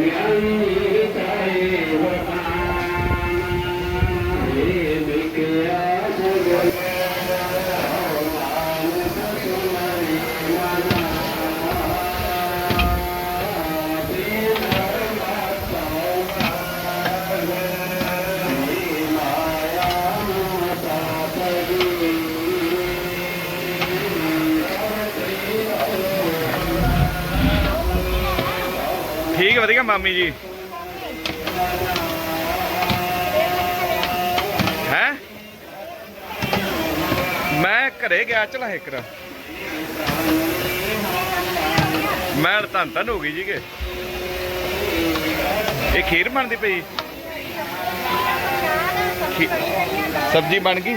Yeah. ਮਾਮੀ ਜੀ? ਹੈ? ਮੈਂ ਘਰੇ ਗਿਆ, ਚਲਾ ਹੈਕਰ ਮੈਂ ਤਾਂ ਤਨ ਹੋ ਗਈ ਜੀ ਕੇ ਇਹ ਖੀਰ ਬਣਦੀ ਪਈ? ਸਬਜ਼ੀ ਬਣ ਗਈ?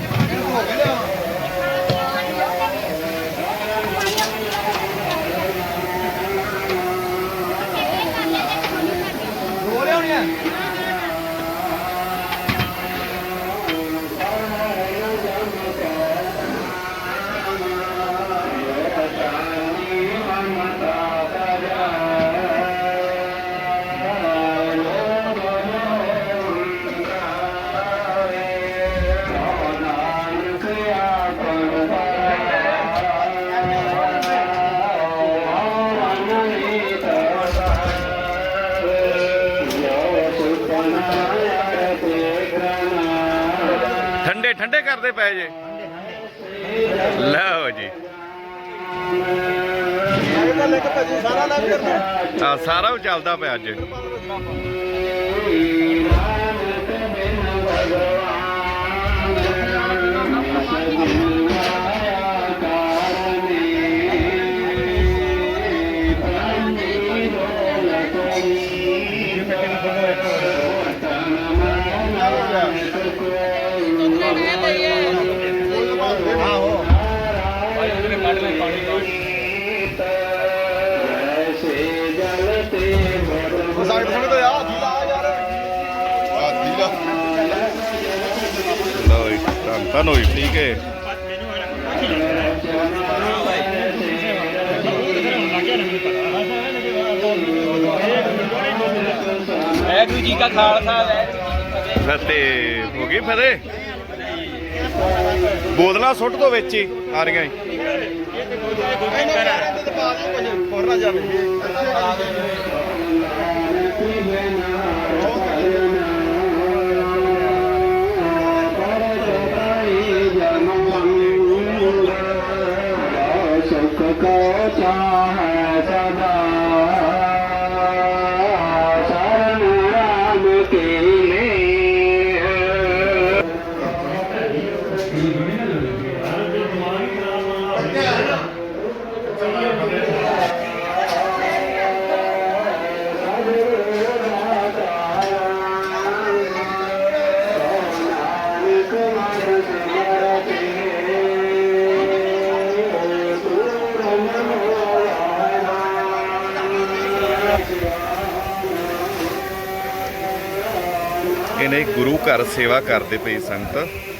Yeah. ਠੰਡੇ ਕਰਦੇ ਪਏ ਜੇ। ਲਓ ਜੀ। ਆ ਸਾਰਾ ਉਹ ਚੱਲਦਾ ਪਿਆ ਅੱਜ। ਹੋਈ ਠੀਕ ਹੈ। ਵਾਹਿਗੁਰੂ ਜੀ ਕਾ ਖਾਲਸਾ ਫਤਿਹ। ਹੋ ਗਈ ਫਤਿਹ? ਬੋਤਲਾਂ ਸੁੱਟ ਦੋ ਵਿੱਚ ਹੀ ਆ ਰਹੀਆਂ जलो न पर जनम चा ਇਹਨੇ ਗੁਰੂ ਘਰ ਸੇਵਾ ਕਰਦੇ ਪਈ ਸੰਗਤ।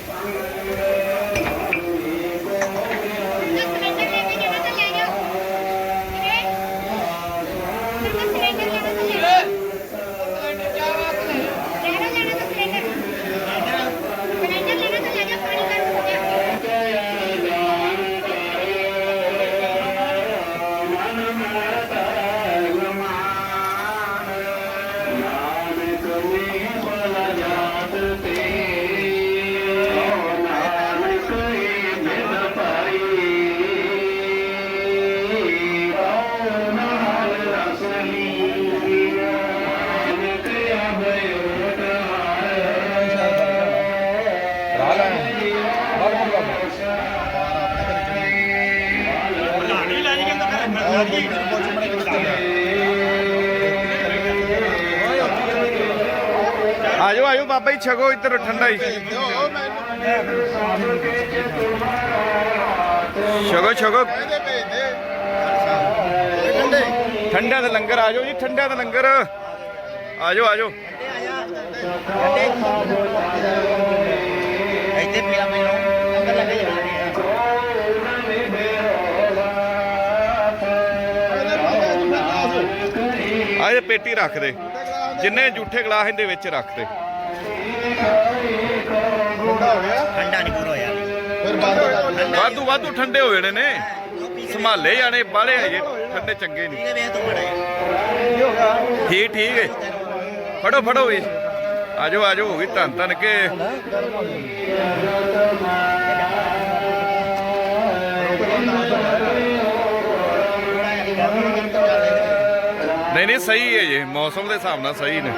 ਆਜੋ ਆਜੋ, ਬਾਬਾ ਜੀ, ਛਕੋ ਇੱਧਰ, ਠੰਡਾ ਹੀ। ਛਕੋ ਛਕੋ। ਠੰਡਾ ਦਾ ਲੰਗਰ, ਆਜੋ ਜੀ, ਠੰਡਾ ਦਾ ਲੰਗਰ। ਆਜੋ ਆਜੋ। ਇੱਥੇ ਪੀਲਾ ਮੈਨੂੰ ਅੰਦਰ ਲੈ ਕੇ ਆ ਆਹ ਪੇਟੀ ਰੱਖ ਦੇ। ਜਿੰਨੇ ਜੂਠੇ ਗਲਾਸ ਇਹਦੇ ਵਿੱਚ ਰੱਖ ਦੇ ਠੰਡਾ ਨਹੀਂ ਪੂਰਾ ਹੋਇਆ। ਵਾਧੂ ਵਾਧੂ ਠੰਡੇ ਹੋ ਜਾਣੇ ਨੇ। ਸੰਭਾਲੇ ਜਾਣੇ ਬਾਲੇ ਹਜੇ ਠੰਡੇ ਚੰਗੇ ਨਹੀਂ। ਠੀਕ ਠੀਕ ਹੈ ਫੜੋ ਫੜੋ ਵੀ। ਆਜੋ ਆਜੋ ਹੋ ਗਈ ਧੰਨ ਧੰਨ ਕੇ। ਨਹੀਂ ਨਹੀਂ ਸਹੀ ਹੈ ਜੀ। ਮੌਸਮ ਦੇ ਹਿਸਾਬ ਨਾਲ ਸਹੀ ਨੇ।